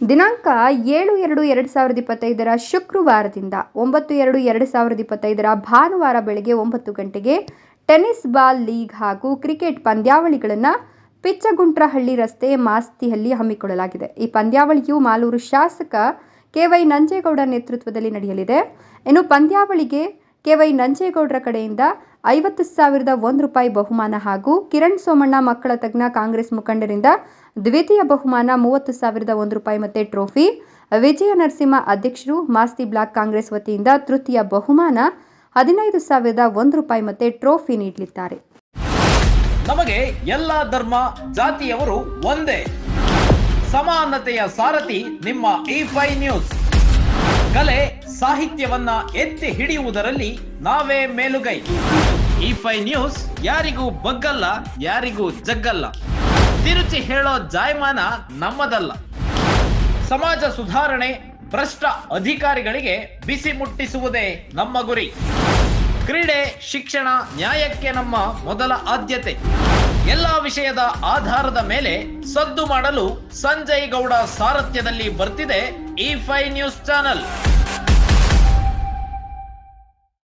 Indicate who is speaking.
Speaker 1: ದಿನಾಂಕ ಏಳು ಎರಡು ಎರಡು ಸಾವಿರದ ಇಪ್ಪತ್ತೈದರ ಶುಕ್ರವಾರದಿಂದ ಒಂಬತ್ತು ಎರಡು ಎರಡು ಸಾವಿರದ ಇಪ್ಪತ್ತೈದರ ಭಾನುವಾರ ಬೆಳಗ್ಗೆ ಒಂಬತ್ತು ಗಂಟೆಗೆ ಟೆನ್ನಿಸ್ ಬಾಲ್ ಲೀಗ್ ಹಾಗೂ ಕ್ರಿಕೆಟ್ ಪಂದ್ಯಾವಳಿಗಳನ್ನು ಪಿಚ್ಚಗುಂಟ್ರಹಳ್ಳಿ ರಸ್ತೆ ಮಾಸ್ತಿಯಲ್ಲಿ ಹಮ್ಮಿಕೊಳ್ಳಲಾಗಿದೆ. ಈ ಪಂದ್ಯಾವಳಿಯು ಮಾಲೂರು ಶಾಸಕ ಕೆವೈ ನಂಜೇಗೌಡ ನೇತೃತ್ವದಲ್ಲಿ ನಡೆಯಲಿದೆ. ಇನ್ನು ಪಂದ್ಯಾವಳಿಗೆ ಕೆವೈ ನಂಜೇಗೌಡರ ಕಡೆಯಿಂದ ಐವತ್ತು ಸಾವಿರದ ಒಂದು ರೂಪಾಯಿ ಬಹುಮಾನ ಹಾಗೂ ಕಿರಣ್ ಸೋಮಣ್ಣ ಮಕ್ಕಳ ತಜ್ಞ ಕಾಂಗ್ರೆಸ್ ಮುಖಂಡರಿಂದ ದ್ವಿತೀಯ ಬಹುಮಾನ ಮೂವತ್ತು ಸಾವಿರದ ಒಂದು ರೂಪಾಯಿ ಮತ್ತೆ ಟ್ರೋಫಿ. ವಿಜಯ ನರಸಿಂಹ ಅಧ್ಯಕ್ಷರು ಮಾಸ್ತಿ ಬ್ಲಾಕ್ ಕಾಂಗ್ರೆಸ್ ವತಿಯಿಂದ ತೃತೀಯ ಬಹುಮಾನ ಹದಿನೈದು ಸಾವಿರದ ಒಂದು ರೂಪಾಯಿ ಮತ್ತೆ ಟ್ರೋಫಿ ನೀಡಲಿದ್ದಾರೆ.
Speaker 2: ನಮಗೆ ಎಲ್ಲ ಧರ್ಮ ಜಾತಿಯವರು ಒಂದೇ. ಸಮಾನತೆಯ ಸಾರಥಿ ನಿಮ್ಮ ಇ ಫೈ ನ್ಯೂಸ್. ಕಲೆ ಸಾಹಿತ್ಯವನ್ನ ಎತ್ತಿ ಹಿಡಿಯುವುದರಲ್ಲಿ ನಾವೇ ಮೇಲುಗೈ. ಈ ಫೈ ನ್ಯೂಸ್ ಯಾರಿಗೂ ಬಗ್ಗಲ್ಲ, ಯಾರಿಗೂ ಜಗ್ಗಲ್ಲ. ತಿರುಚಿ ಹೇಳೋ ಜಾಯಮಾನ ನಮ್ಮದಲ್ಲ. ಸಮಾಜ ಸುಧಾರಣೆ ಭ್ರಷ್ಟ ಅಧಿಕಾರಿಗಳಿಗೆ ಬಿಸಿ ಮುಟ್ಟಿಸುವುದೇ ನಮ್ಮ ಗುರಿ. ಕ್ರೀಡೆ, ಶಿಕ್ಷಣ, ನ್ಯಾಯಕ್ಕೆ ನಮ್ಮ ಮೊದಲ ಆದ್ಯತೆ. ಎಲ್ಲಾ ವಿಷಯದ ಆಧಾರದ ಮೇಲೆ ಸದ್ದು ಮಾಡಲು ಸಂಜಯ್ ಗೌಡ ಸಾರಥ್ಯದಲ್ಲಿ ಬರ್ತಿದೆ ಇ ಫೈ ನ್ಯೂಸ್ ಚಾನಲ್.